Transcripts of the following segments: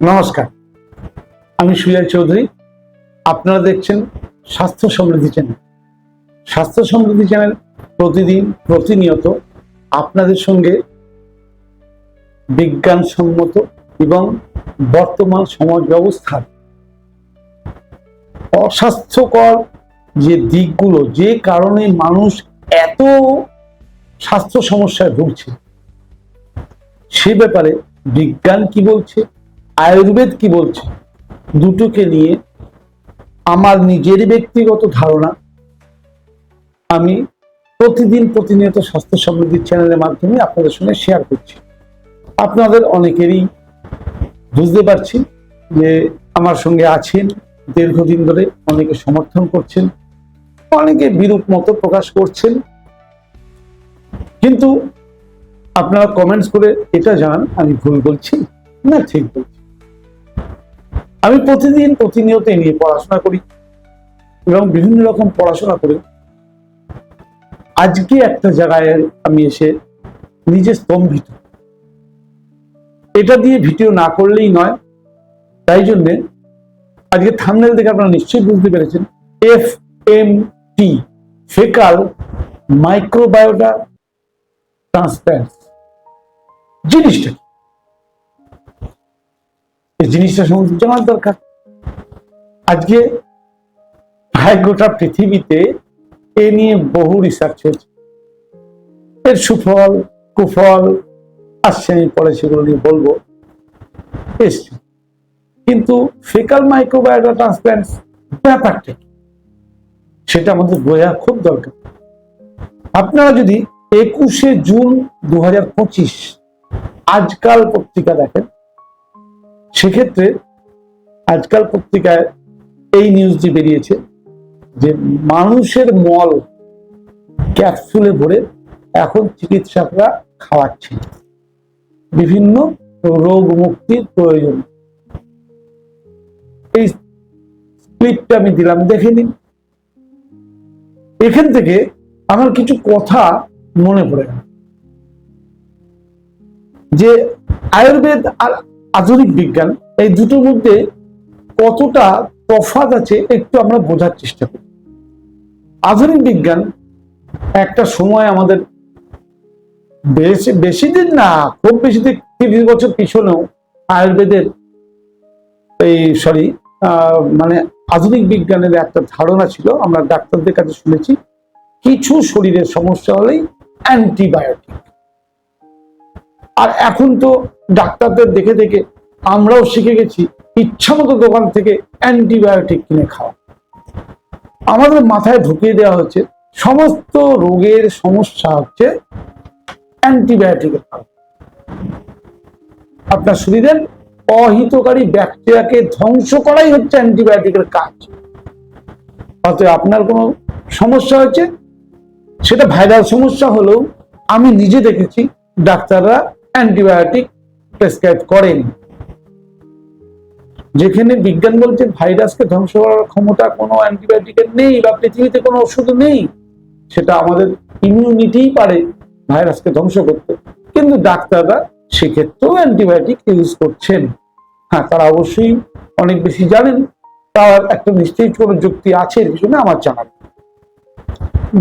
নমস্কার, আমি সুজয় চৌধুরী। আপনারা দেখছেন স্বাস্থ্য সমৃদ্ধি চ্যানেল। স্বাস্থ্য সমৃদ্ধি চ্যানেল প্রতিদিন, প্রতিনিয়ত আপনাদের সঙ্গে বিজ্ঞানসম্মত এবং বর্তমান সমাজ ব্যবস্থার অস্বাস্থ্যকর যে দিকগুলো, যে কারণে মানুষ এত স্বাস্থ্য সমস্যায় ভুগছে, সে ব্যাপারে বিজ্ঞান কি বলছে? আয়ুর্বেদ কি বলছে? দুটোকে নিয়ে আমার নিজের ব্যক্তিগত ধারণা, আমি প্রতিদিন প্রতিনিয়ত স্বাস্থ্য সমৃদ্ধির চ্যানেলের মাধ্যমে আপনাদের সঙ্গে শেয়ার করছি। আপনাদের অনেকেরই বুঝতে পারছি যে আমার সঙ্গে আছেন, দীর্ঘদিন ধরে অনেকে সমর্থন করছেন, অনেকে বিরূপ মতো প্রকাশ করছেন। কিন্তু আপনারা কমেন্টস করে এটা জানান, আমি ভুল বলছি? না, ঠিক বলছি। আমি প্রতিদিন প্রতিনিয়ত নিয়ে পড়াশোনা করি এবং বিভিন্ন রকম পড়াশোনা করি। আজকে একটা জায়গায় আমি এসে নিজে স্তম্ভিত। এটা দিয়ে ভিডিও না করলেই নয়, তাই জন্যে আজকে থামনেল দেখে আপনারা নিশ্চয়ই বুঝতে পেরেছেন F M T fecal microbiota transplants জিনিসটা? জিনিসটা সম্বন্ধে জানার দরকার। আজকে প্রায় গোটা পৃথিবীতে এ নিয়ে বহু রিসার্চ হয়েছে। এর সুফল, কুফল আসছে আমি পরে সেগুলো নিয়ে বলব। এসছে কিন্তু ফেকাল মাইক্রোবায়োটা ট্রান্সপ্ল্যান্ট ব্যাপারটা? সেটা আমাদের বোঝা খুব দরকার। আপনারা যদি একুশে জুন দু হাজার পঁচিশ আজকাল পত্রিকা দেখেন সেক্ষেত্রে আজকাল পত্রিকায় এই নিউজটি বেরিয়েছে যে মানুষের মল ক্যাপসুলে ভরে এখন চিকিৎসকরা খাওয়াচ্ছেন। বিভিন্ন রোগ মুক্তির প্রয়োজন। এই ক্লিপটা আমি দিলাম, দেখে নিন। এখান থেকে আমার কিছু কথা মনে পড়ে। যে আয়ুর্বেদ আর আধুনিক বিজ্ঞান, এই দুটোর মধ্যে কতটা তফাৎ আছে একটু আমরা বোঝার চেষ্টা করি। আধুনিক বিজ্ঞান একটা সময় আমাদের বেশি বেশি দিন না, খুব বেশি দিন, তিরিশ বছর পিছনেও আয়ুর্বেদের এই সরি মানে আধুনিক বিজ্ঞানের একটা ধারণা ছিল, আমরা ডাক্তারদের কাছে শুনেছি, কিছু শরীরের সমস্যা হলেই অ্যান্টিবায়োটিক। আর এখন তো ডাক্তারদের দেখে দেখে আমরাও শিখে গেছি ইচ্ছা মতো দোকান থেকে অ্যান্টিবায়োটিক কিনে খাওয়া। আমাদের মাথায় ঢুকিয়ে দেওয়া হচ্ছে, সমস্ত রোগের সমস্যা হচ্ছে অ্যান্টিবায়োটিকের কারণে। আপনার শরীরের অহিতকারী ব্যাকটেরিয়াকে ধ্বংস করাই হচ্ছে অ্যান্টিবায়োটিকের কাজ। অতএব আপনার কোনো সমস্যা হচ্ছে? সেটা ভাইরাল সমস্যা হলেও আমি নিজে দেখেছি, ডাক্তাররা অ্যান্টিবায়োটিক প্রেসক্রাইব করেন। যেখানে বিজ্ঞান বলছে ভাইরাসকে ধ্বংস করার ক্ষমতা কোনো অ্যান্টিবায়োটিকের নেই বা পৃথিবীতে কোনো ওষুধ নেই, সেটা আমাদের ইমিউনিটিই পারে ভাইরাসকে ধ্বংস করতে। কিন্তু ডাক্তাররা সেক্ষেত্রেও অ্যান্টিবায়োটিক ইউজ করছেন। হ্যাঁ তারা অবশ্যই অনেক বেশি জানেন, তার একটা নিশ্চয়ই কোনো যুক্তি আছে এর পিছনে আমার জানা।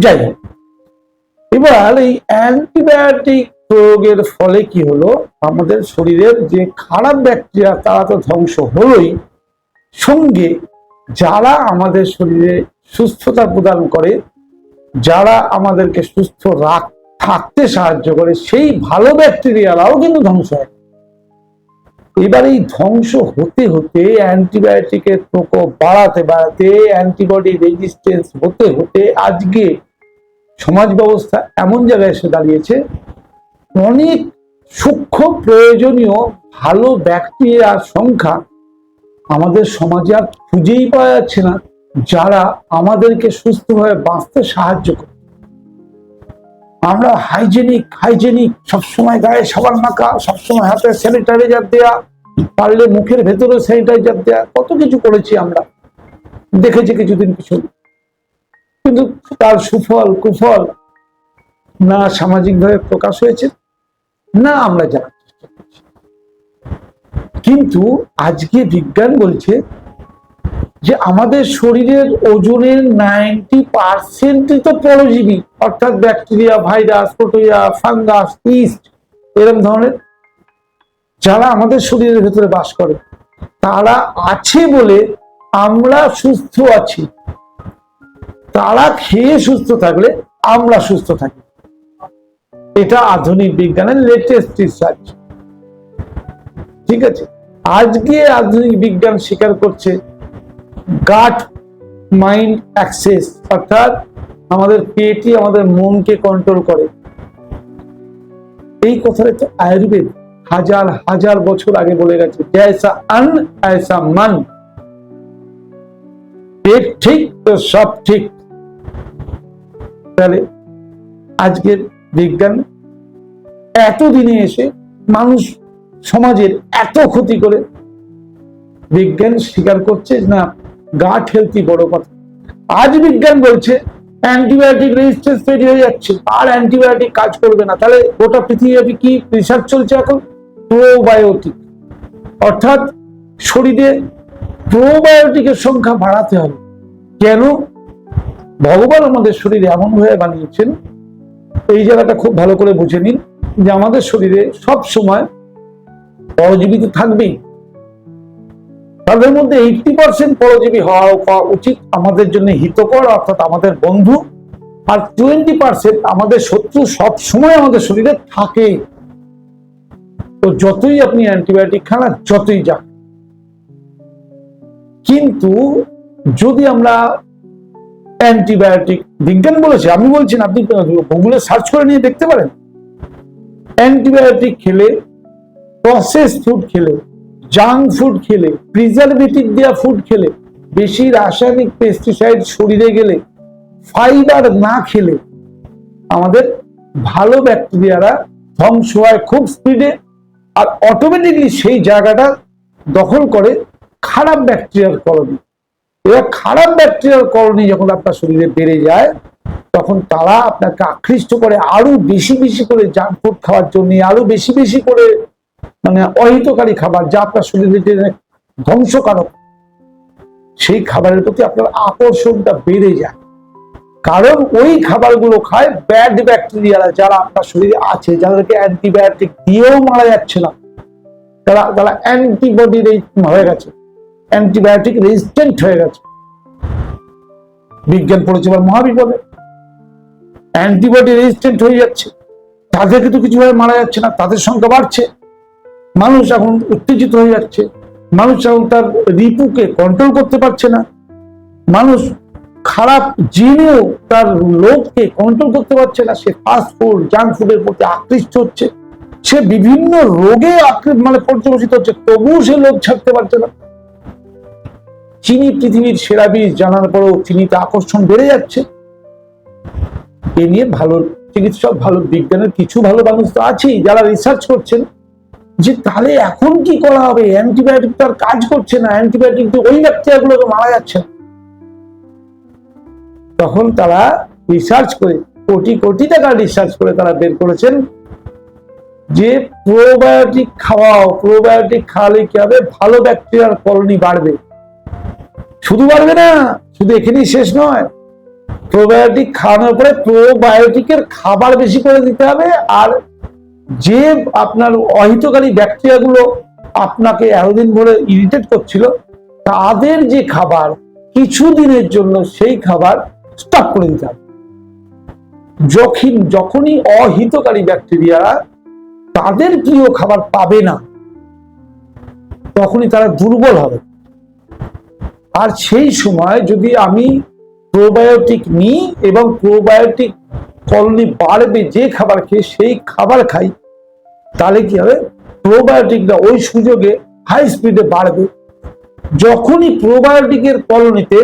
যাই হোক, এবার এই অ্যান্টিবায়োটিক প্রয়োগের ফলে কি হলো? আমাদের শরীরের যে খারাপ ব্যাকটেরিয়া, তারা তো ধ্বংস হলোই। সঙ্গে যারা আমাদের শরীরে সুস্থতা প্রদান করে, যারা আমাদেরকে সুস্থ রাখ, থাকতে সাহায্য করে, সেই ভালো ব্যাকটেরিয়ারাও কিন্তু ধ্বংস হয়। এবার এই ধ্বংস হতে হতে অ্যান্টিবায়োটিকের প্রকোপ বাড়াতে বাড়াতে, অ্যান্টিবডি রেজিস্ট্যান্স হতে হতে আজকে সমাজ ব্যবস্থা এমন জায়গায় এসে দাঁড়িয়েছে অনেক সূক্ষ্ম প্রয়োজনীয় ভালো ব্যাকটেরিয়ার সংখ্যা আমাদের সমাজে আর খুঁজেই পাওয়া যাচ্ছে না, যারা আমাদেরকে সুস্থভাবে বাঁচতে সাহায্য করে। আমরা হাইজেনিক হাইজেনিক সবসময় গায়ে সাবান মাখা, সবসময় হাতে স্যানিটাইজার দেয়া, পারলে মুখের ভেতরে স্যানিটাইজার দেয়া, কত কিছু করেছি আমরা। দেখেছি কিছুদিন পিছনে। কিন্তু তার সুফল, কুফল না সামাজিকভাবে প্রকাশ হয়েছে। না, আমরা করছি কিন্তু আজকে বিজ্ঞান বলছে যে আমাদের শরীরের ওজনের নাইনটি পার্সেন্টই তো পরজীবী, অর্থাৎ bacteria, virus protozoa fungus, yeast এরকম ধরনের। যারা আমাদের শরীরের ভেতরে বাস করে, তারা আছে বলে আমরা সুস্থ আছি। তারা খেয়ে সুস্থ থাকলে আমরা সুস্থ থাকি। এটা আধুনিক বিজ্ঞানের লেটেস্ট রিসার্চ ঠিক আছে? আজকে আধুনিক বিজ্ঞান স্বীকার করছে গাট মাইন্ড অ্যাক্সেস অর্থাৎ আমাদের পেটই আমাদের মনকে কন্ট্রোল করে। এই কথাটা তো আয়ুর্বেদ হাজার হাজার বছর আগে বলে গেছে জয়সা আন ऐसा মন পেট ঠিক, তো সব ঠিক। তাহলে আজকের বিজ্ঞান, এতদিনে এসে মানুষ সমাজের এত ক্ষতি করে বিজ্ঞান স্বীকার করছে না গাট হেলথি বড় কথা। আজ বিজ্ঞান বলছে অ্যান্টিবায়োটিক রেজিস্ট্যান্স তৈরি হয়ে যাচ্ছে, আর অ্যান্টিবায়োটিক কাজ করবে না। তাহলে গোটা পৃথিবীব্যাপী কি রিসার্চ চলছে এখন? প্রোবায়োটিক অর্থাৎ শরীরে প্রোবায়োটিকের সংখ্যা বাড়াতে হবে। কেন? ভগবান আমাদের শরীরে এমন ভাবে বানিয়েছেন এই জায়গাটা খুব ভালো করে বুঝে নিন যে আমাদের শরীরে সব সময় পরজীবী তো থাকবেই। তাদের মধ্যে এইটটি পার্সেন্ট পরজীবী হওয়া উচিত আমাদের জন্য হিতকর, অর্থাৎ আমাদের বন্ধু। আর টোয়েন্টি পার্সেন্ট আমাদের শত্রু সব সময় আমাদের শরীরে থাকে। তো যতই আপনি অ্যান্টিবায়োটিক খান যতই যান কিন্তু যদি আমরা অ্যান্টিবায়োটিক বিজ্ঞান বলেছে, আমি বলছি না, আপনি গুগলে সার্চ করে নিয়ে দেখতে পারেন। অ্যান্টিবায়োটিক খেলে প্রসেস ফুড খেলে জাঙ্ক ফুড খেলে প্রিজারভেটিভ দেওয়া ফুড খেলে, বেশি রাসায়নিক পেস্টিসাইড শরীরে গেলে ফাইবার না খেলে, আমাদের ভালো ব্যাকটেরিয়ারা ধ্বংস হয় খুব স্পিডে আর অটোমেটিকলি সেই জায়গাটা দখল করে খারাপ ব্যাকটেরিয়ার কলোনি। এবার খারাপ ব্যাকটেরিয়ার কলোনি যখন আপনার শরীরে বেড়ে যায়, তখন তারা আপনাকে আকৃষ্ট করে আরও বেশি বেশি করে জাঙ্ক ফুড খাওয়ার জন্য, আরও বেশি বেশি করে মানে অহিতকারী খাবার যা আপনার শরীরে যে ধ্বংসকারক, সেই খাবারের প্রতি আপনার আকর্ষণটা বেড়ে যায়। কারণ ওই খাবারগুলো খায় ব্যাড ব্যাকটেরিয়ারা যারা আপনার শরীরে আছে, যাদেরকে অ্যান্টিবায়োটিক দিয়েও মারা যাচ্ছে না। তারা তারা অ্যান্টিবডি হয়ে গেছে। অ্যান্টিবায়োটিক রেজিস্ট্যান্ট হয়ে গেছে। বিজ্ঞান পড়েছে এবার মহাবিপদে। অ্যান্টিবডি রেজিস্ট্যান্ট হয়ে যাচ্ছে। তাদেরকে তো কিছুভাবে মারা যাচ্ছে না, তাদের সংখ্যা বাড়ছে। মানুষ এখন উত্তেজিত হয়ে যাচ্ছে। মানুষ এখন তার রিপুকে কন্ট্রোল করতে পারছে না। মানুষ খারাপ জেনেও তার লোভকে কন্ট্রোল করতে পারছে না। সে ফাস্ট ফুড জাঙ্ক ফুডের প্রতি আকৃষ্ট হচ্ছে। সে বিভিন্ন রোগে মানে পর্যবেসিত হচ্ছে। তবুও সে লোভ ছাড়তে পারছে না। চিনি পৃথিবীর সেরা বীজ, জানার পরেও চিনিতে আকর্ষণ বেড়ে যাচ্ছে। এ নিয়ে ভালো চিকিৎসক, ভালো বিজ্ঞানের কিছু ভালো মানুষ তো আছেই, যারা রিসার্চ করছেন যে তাহলে এখন কি করা হবে? অ্যান্টিবায়োটিক তো আর কাজ করছে না। অ্যান্টিবায়োটিক তো ওই ব্যাকটেরিয়াগুলো তো মারা যাচ্ছে না। তখন তারা রিসার্চ করে, কোটি কোটি টাকা রিসার্চ করে তারা বের করেছেন যে প্রোবায়োটিক খাওয়াও প্রোবায়োটিক খাওয়ালে কি হবে? ভালো ব্যাকটেরিয়ার কলোনি বাড়বে। শুধু বাড়বে না, শুধু এখানেই শেষ নয়। প্রোবায়োটিক খাওয়ানোর পরে প্রোবায়োটিকের খাবার বেশি করে দিতে হবে, আর যে আপনার অহিতকারী ব্যাকটেরিয়া গুলো আপনাকে এতদিন ধরে ইরিটেট করছিল, তাদের যে খাবার, কিছু দিনের জন্য সেই খাবার স্টপ করে দিতে হবে। যখন, যখনই অহিতকারী ব্যাকটেরিয়া তাদের প্রিয় খাবার পাবে না, তখনই তারা দুর্বল হবে। আর সেই সময় যদি আমি প্রোবায়োটিক নিই এবং প্রোবায়োটিক কলোনি বাড়বে যে খাবার খেয়ে সেই খাবার খাই, তাহলে কি হবে? প্রোবায়োটিকটা ওই সুযোগে হাই স্পিডে বাড়বে। যখনই প্রোবায়োটিকের কলোনিতে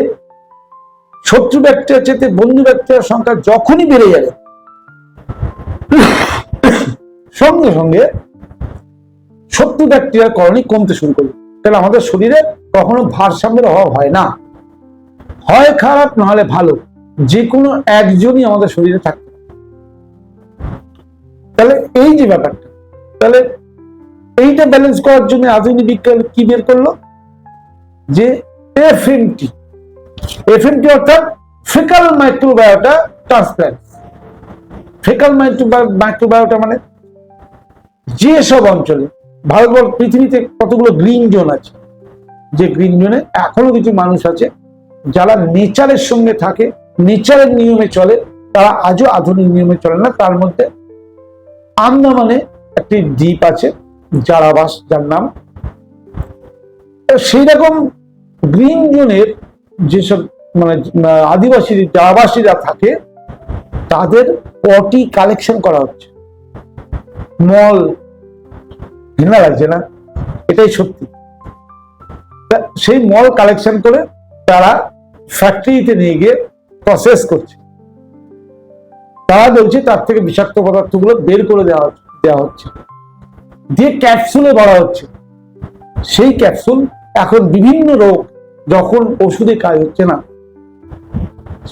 শত্রু ব্যাকটেরিয়ার চেয়ে বন্ধু ব্যাকটেরিয়ার সংখ্যা যখনই বেড়ে যাবে, সঙ্গে সঙ্গে শত্রু ব্যাকটেরিয়ার কলোনি কমতে শুরু করবে। তাহলে আমাদের শরীরে কখনো ভারসাম্যের অভাব হয় না। হয় খারাপ, নাহলে ভালো। যে কোনো একজনই আমাদের শরীরে থাকতে তাহলে এই যে ব্যাপারটা, তাহলে এইটা ব্যালেন্স করার জন্য আধুনিক বিজ্ঞান কি বের করল? যে এফএমটি এফএমটি অর্থাৎ faecal microbiota transplant faecal microbiota মানে যে সব অঞ্চলে ভারতবর্ষ পৃথিবীতে কতগুলো গ্রিন জোন আছে? যে গ্রিন জোনে এখনও কিছু মানুষ আছে, যারা নেচারের সঙ্গে থাকে নেচারের নিয়মে চলে, তারা আজও আধুনিক নিয়মে চলে না, তার মধ্যে আন্দামানে একটি দ্বীপ আছে, জারাবাস, যার নাম। সেই রকম গ্রিন জোনের যেসব মানে আদিবাসী, জারাবাসীরা থাকে, তাদের পটি কালেকশন করা হচ্ছে। মল ঘৃণা লাগছে না, এটাই সত্যি। সেই মল কালেকশন করে তারা ফ্যাক্টরিতে নিয়ে গিয়ে প্রসেস করছে। তারা বলছে তার থেকে বিষাক্ত পদার্থগুলো বের করে দেওয়া দেওয়া হচ্ছে। দিয়ে ক্যাপসুলে ভরা হচ্ছে। সেই ক্যাপসুল এখন বিভিন্ন রোগ যখন ওষুধে কাজ হচ্ছে না,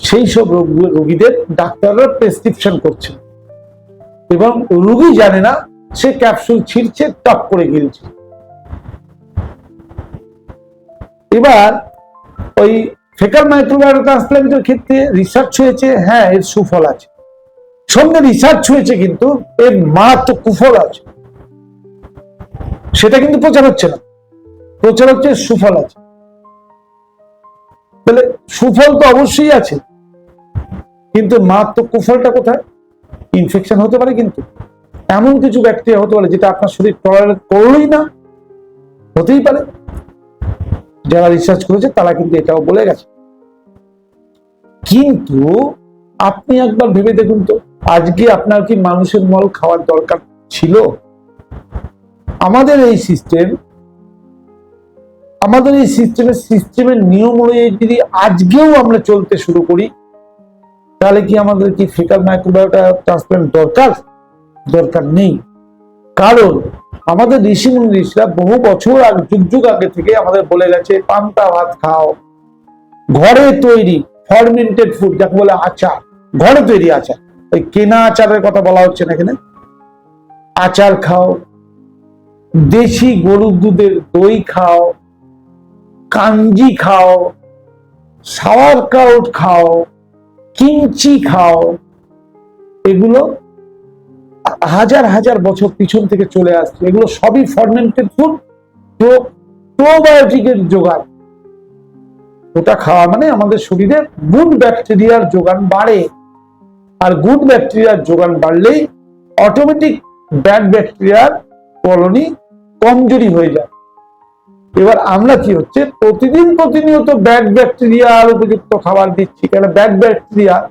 সেই সব রোগ রোগীদের ডাক্তাররা প্রেসক্রিপশন করছে। এবং রুগী জানে না সে ক্যাপসুল ছিঁড়ছে, টপ করে গিলছে। এবার ওই ফেকাল মাইক্রোবায়োটা ট্রান্সপ্লান্টের ক্ষেত্রে রিসার্চ হয়েছে হ্যাঁ এর সুফল আছে। সঙ্গে রিসার্চ হয়েছে কিন্তু, এর মারাত্মক কুফল আছে। সেটা কিন্তু প্রচার হচ্ছে না। প্রচার হচ্ছে, সুফল আছে। তাহলে সুফল তো অবশ্যই আছে, কিন্তু মারাত্মক কুফলটা কোথায়? ইনফেকশন হতে পারে কিন্তু। এমন কিছু ব্যাকটেরিয়া হতে পারে যেটা আপনার শরীর টলারেট করলোই না, হতেই পারে। যারা রিসার্চ করেছে তারা কিন্তু এটাও বলে গেছে। কিন্তু আপনি একবার ভেবে দেখুন তো, আজকে আপনার কি মানুষের মল খাওয়ার দরকার ছিল? আমাদের এই সিস্টেম আমাদের এই সিস্টেমের সিস্টেমের নিয়ম অনুযায়ী যদি আজকেও আমরা চলতে শুরু করি, তাহলে কি আমাদের কি ফিকার মাইক্রোবায়োটা ট্রান্সপ্লান্ট দরকার? দরকার নেই। কারণ আমাদের ঋষি মুনি ঋষিরা বহু বছর আগে, যুগ যুগ আগে থেকে আমাদের বলে গেছে, পান্তা ভাত খাও। ঘরে তৈরি ফরমেন্টেড ফুড যাকে বলে আচার। ঘরে তৈরি আচার। ওই কেনা আচারের কথা বলা হচ্ছে না এখানে। আচার খাও। দেশি গরুর দুধের দই খাও। কাঞ্জি খাও। সাওয়ার কাউট খাও। কিঞ্চি খাও। এগুলো হাজার হাজার বছর পিছন থেকে চলে আসছে। এগুলো সবই ফার্মেন্টেড ফুড প্রোবায়োটিকের যোগান। ওটা খাওয়া মানে আমাদের শরীরে গুড ব্যাকটেরিয়ার যোগান বাড়ে। আর গুড ব্যাকটেরিয়ার যোগান বাড়লেই অটোমেটিক ব্যাড ব্যাকটেরিয়ার কলোনি কমজোরি হয়ে যায়। এবার আমরা কি হচ্ছে? প্রতিদিন প্রতিনিয়ত ব্যাড ব্যাকটেরিয়ার উপযুক্ত খাবার দিচ্ছি। কেন? ব্যাড ব্যাকটেরিয়া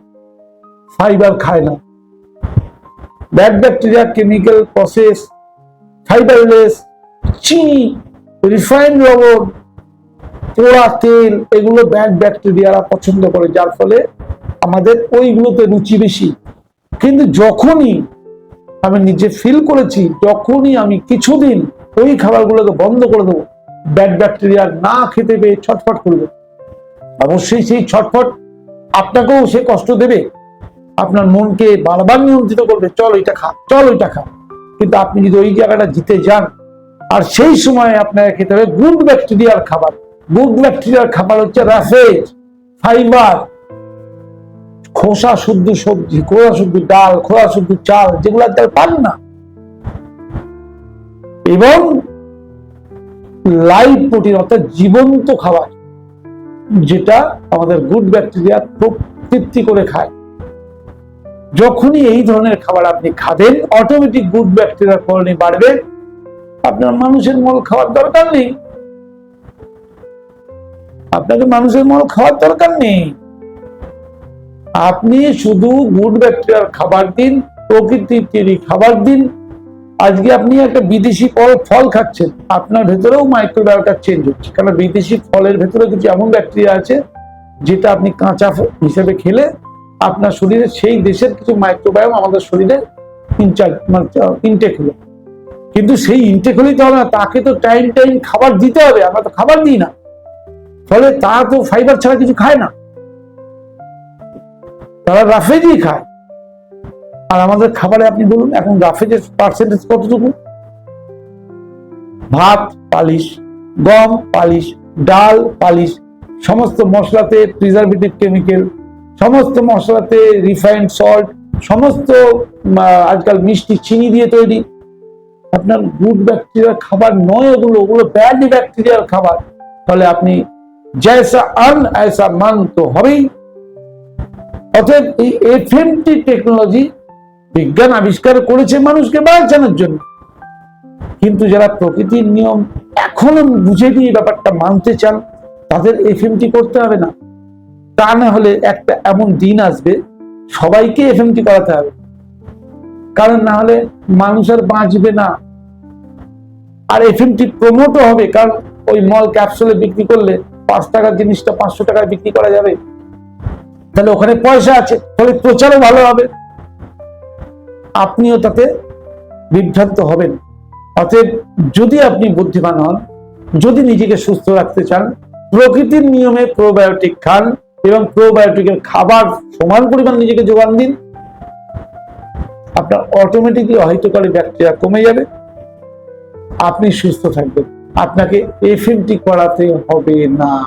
ফাইবার খায় না। Bad bacteria, chemical, process, fibreless, চিনি, রিফাইন্ড লবণ, পোড়া তেল, এগুলো ব্যাড ব্যাকটেরিয়ারা পছন্দ করে, যার ফলে আমাদের ওইগুলোতে রুচি বেশি। কিন্তু যখনই আমি নিজে ফিল করেছি, যখনই আমি কিছুদিন ওই খাবারগুলোকে বন্ধ করে দেবো, ব্যাড ব্যাকটেরিয়া না খেতে পেয়ে ছটফট করবে। অবশ্যই সেই ছটফট আপনাকেও সে কষ্ট দেবে। আপনার মনকে বারবার নিয়ন্ত্রিত করবে, চল ওইটা খা, চল ওইটা খা। কিন্তু আপনি যদি ওই জায়গাটা জিতে যান, আর সেই সময় আপনাকে খেতে হবে গুড ব্যাকটেরিয়ার খাবার। গুড ব্যাকটেরিয়ার খাবার হচ্ছে রাফেজ ফাইবার, খোসা শুদ্ধ সবজি, খোসা শুদ্ধ ডাল, খোসা শুদ্ধ চাল, যেগুলো আপনার পান না। এবং লাইভ প্রোটিন, অর্থাৎ জীবন্ত খাবার, যেটা আমাদের গুড ব্যাকটেরিয়া খুব তৃপ্তি করে খায়। যখনই এই ধরনের খাবার আপনি খাবেন অটোমেটিক গুড ব্যাকটেরিয়ার কলোনি বাড়বে। আপনার মানুষের মল খাওয়ার দরকার নেই। আপনাকে মানুষের মল খাওয়ার দরকার নেই। আপনি শুধু গুড ব্যাকটেরিয়ার খাবার দিন, প্রকৃতির তৈরি খাবার দিন। আজকে আপনি একটা বিদেশি ফল ফল খাচ্ছেন, আপনার ভেতরেও মাইক্রোবায়োটা চেঞ্জ হচ্ছে। কারণ বিদেশি ফলের ভেতরে কিছু এমন ব্যাকটেরিয়া আছে, যেটা আপনি কাঁচা হিসেবে খেলে আপনার শরীরে সেই দেশের কিছু মাইক্রোবায়োম আমাদের শরীরে ইনটেক হলো। কিন্তু সেই ইনটেক হলেই তো হবে না, তাকে তো টাইম টাইম খাবার দিতে হবে, আমরা তো খাবার দিই না। ফলে তারা তো ফাইবার ছাড়া কিছু খায় না। তারা রাফেজই খায়। আর আমাদের খাবারে আপনি বলুন, এখন রাফেজের পার্সেন্টেজ কতটুকু? ভাত, পালিশ, গম, পালিশ, ডাল, পালিশ, সমস্ত মশলাতে প্রিজারভেটিভ কেমিক্যাল সমস্ত মশলাতে রিফাইন্ড সল্ট সমস্ত আজকাল মিষ্টি চিনি দিয়ে তৈরি। আপনার গুড ব্যাকটেরিয়ার খাবার নয় ওগুলো ওগুলো ব্যাড ব্যাকটেরিয়ার খাবার। ফলে আপনি জয়সা আন ऐसा মান তো হবেই। অতএব এই এফএমটি টেকনোলজি বিজ্ঞান আবিষ্কার করেছে মানুষকে বাঁচানোর জন্য। কিন্তু যারা প্রকৃতির নিয়ম এখনও বুঝে দিয়ে ব্যাপারটা মানতে চান, তাদের এফএমটি করতে হবে না। তা না হলে একটা এমন দিন আসবে, সবাইকে এফএমটি করাতে হবে। কারণ না হলে মানুষ আর বাঁচবে না। আর এফএমটি প্রমোটও হবে, কারণ ওই মল ক্যাপসুলে বিক্রি করলে পাঁচ টাকার জিনিসটা পাঁচশো টাকায় বিক্রি করা যাবে। তাহলে ওখানে পয়সা আছে ফলে প্রচারও ভালো হবে। আপনিও তাতে বিভ্রান্ত হবেন। অতএব যদি আপনি বুদ্ধিমান হন, যদি নিজেকে সুস্থ রাখতে চান, প্রকৃতির নিয়মে প্রোবায়োটিক খান। এবং প্রোবায়োটিকের খাবার সমান পরিমাণ নিজেকে যোগান দিন। আপনার অটোমেটিকলি অহিতকারী ব্যাকটেরিয়া কমে যাবে। আপনি সুস্থ থাকবেন। আপনাকে এফএমটি করাতে হবে না।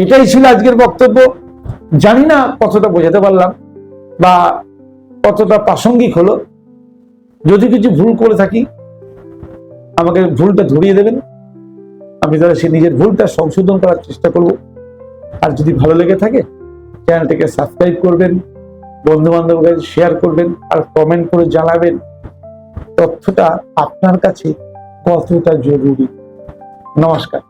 এটাই ছিল আজকের বক্তব্য। জানি না কতটা বোঝাতে পারলাম বা কতটা প্রাসঙ্গিক হলো। যদি কিছু ভুল করে থাকি, আমাকে ভুলটা ধরিয়ে দেবেন। আমি তাহলে সে নিজের ভুলটা সংশোধন করার চেষ্টা করব। আর যদি ভালো লেগে থাকে চ্যানেলটিকে সাবস্ক্রাইব করবেন বন্ধু বান্ধব শেয়ার করবেন আর কমেন্ট করে জানাবেন তথ্যটা আপনার কাছে কতটা জরুরি। নমস্কার।